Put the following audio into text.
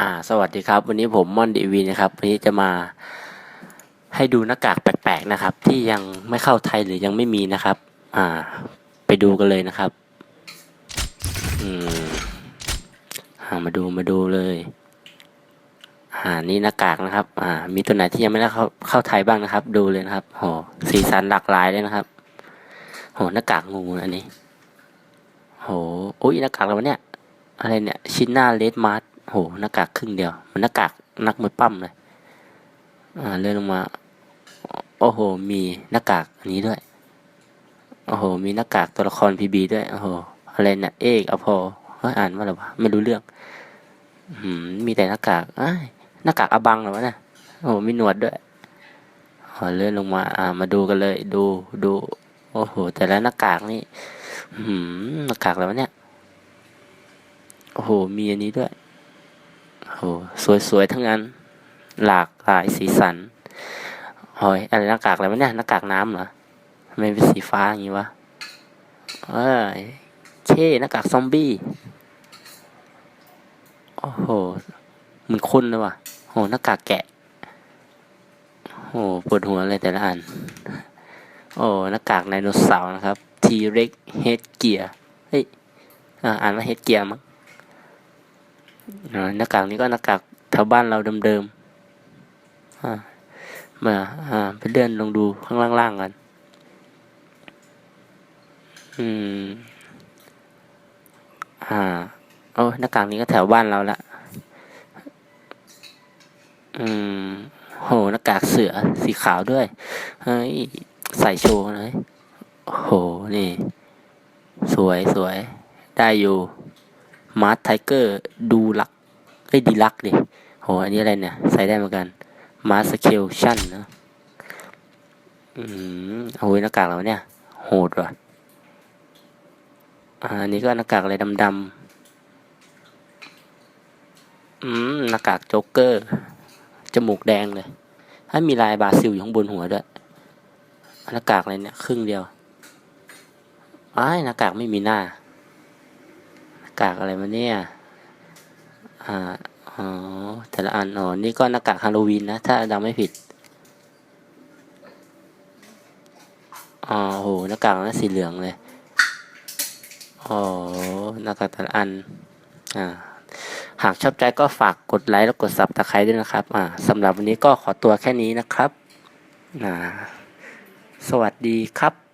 อ่าสวัสดีครับ วันนี้ผมม่อนดีวีนะครับวันนี้จะมาให้ดูหน้ากากแปลกๆนะครับ ที่ยังไม่เข้าไทยหรือยังไม่มีนะครับ อ่า ไปดูกันเลยนะครับ อืมอ่ามาดูมาดูเลย อ่านี่หน้ากากนะครับ อ่า มีตัวไหนที่ยังไม่ได้เข้าเข้าไทยบ้างนะครับ ดูเลยนะครับโหสีสันหลากหลายเลยนะครับโหหน้ากากงูอันนี้โหอุ้ยหน้ากากอะไรวะเนี่ยอะไรเนี่ย ชินนาเลดมาร์ โหหน้ากากครึ่งเดียว มันหน้ากากนักมวยปั้มเลย อ่าเลื่อนลงมา โอ้โห มีหน้ากากอันนี้ด้วย โอ้โห มีหน้ากากตัวละครพีบีด้วย โอ้โห อะไรเนี่ยเอกอพอเฮ้ยอ่านว่าอะไรวะ ไม่รู้เรื่อง อืม มีแต่หน้ากากอ้าหน้ากากอบังเหรอวะเนี่ยโอ้โห มีหนวดด้วยขอเลื่อนลงมา อ่า มาดูกันเลย ดู ดู โอ้โห แต่ละหน้ากากนี่ อืม หน้ากากอะไรวเนี่ย โอ้โห มีอันนี้ด้วย โอ้โหสวยๆ ทั้งนั้น หลากหลายสีสันโอ้ยอะไรหน้ากากอะไรวะเนี่ยหน้ากากน้ำเหรอไม่เป็นสีฟ้าอย่างนี้วะเอ้ยเช่หน้ากากซอมบี้ โอ้โห มันคุ้นเลยว่ะโหหน้ากากแกะ โอ้ปวดหัวเลยแต่ละอัน โอ้หน้ากากไดโนเสาร์นะครับ ทีเร็กเฮดเกียเฮ้ย อ่านว่าเฮดเกียร์มั้ง หน้ากากนี้ก็หน้ากากแถวบ้านเราเดิมๆมาไปเลื่อนลงดูข้างล่างๆกันอืมอ่าโอ้หน้ากากนี้ก็แถวบ้านเราละอืมโหหน้ากากเสือสีขาวด้วยเฮ้ยใส่โชว์เลยโอ้โหนี่ สวยสวยได้อยู่ มาร์ทไทเกอร์ดูลักเอ้ดีลักดิโหอันนี้อะไรเนี่ย ใส่ได้เหมือนกันมาสเคลชั่นนะอืมโอ้ยหน้ากากเราเนี่ย โหดว่ะอันนี้ก็หน้ากากอะไรดำๆอืมหน้ากากโจ๊กเกอร์ จมูกแดงเลยถ้ามีลายบาซิลอยู่ข้างบนหัวด้วยหน้ากากอะไรเนี่ย ครึ่งเดียวอ้ายหน้ากากไม่มีหน้าากากอะไรมาเนี่ย อ่า อ๋อ แต่ละอัน อ๋อ นี่ก็หน้ากากฮาโลวีนนะ ถ้าจำไม่ผิด อ๋อโห หน้ากากนั้นสีเหลืองเลย อ๋อ หน้ากากแต่ละอัน อ่า หากชอบใจก็ฝากกดไลค์และกดซับตะไคร้ด้วยนะครับ อ่าสำหรับวันนี้ก็ขอตัวแค่นี้นะครับ อ่า สวัสดีครับ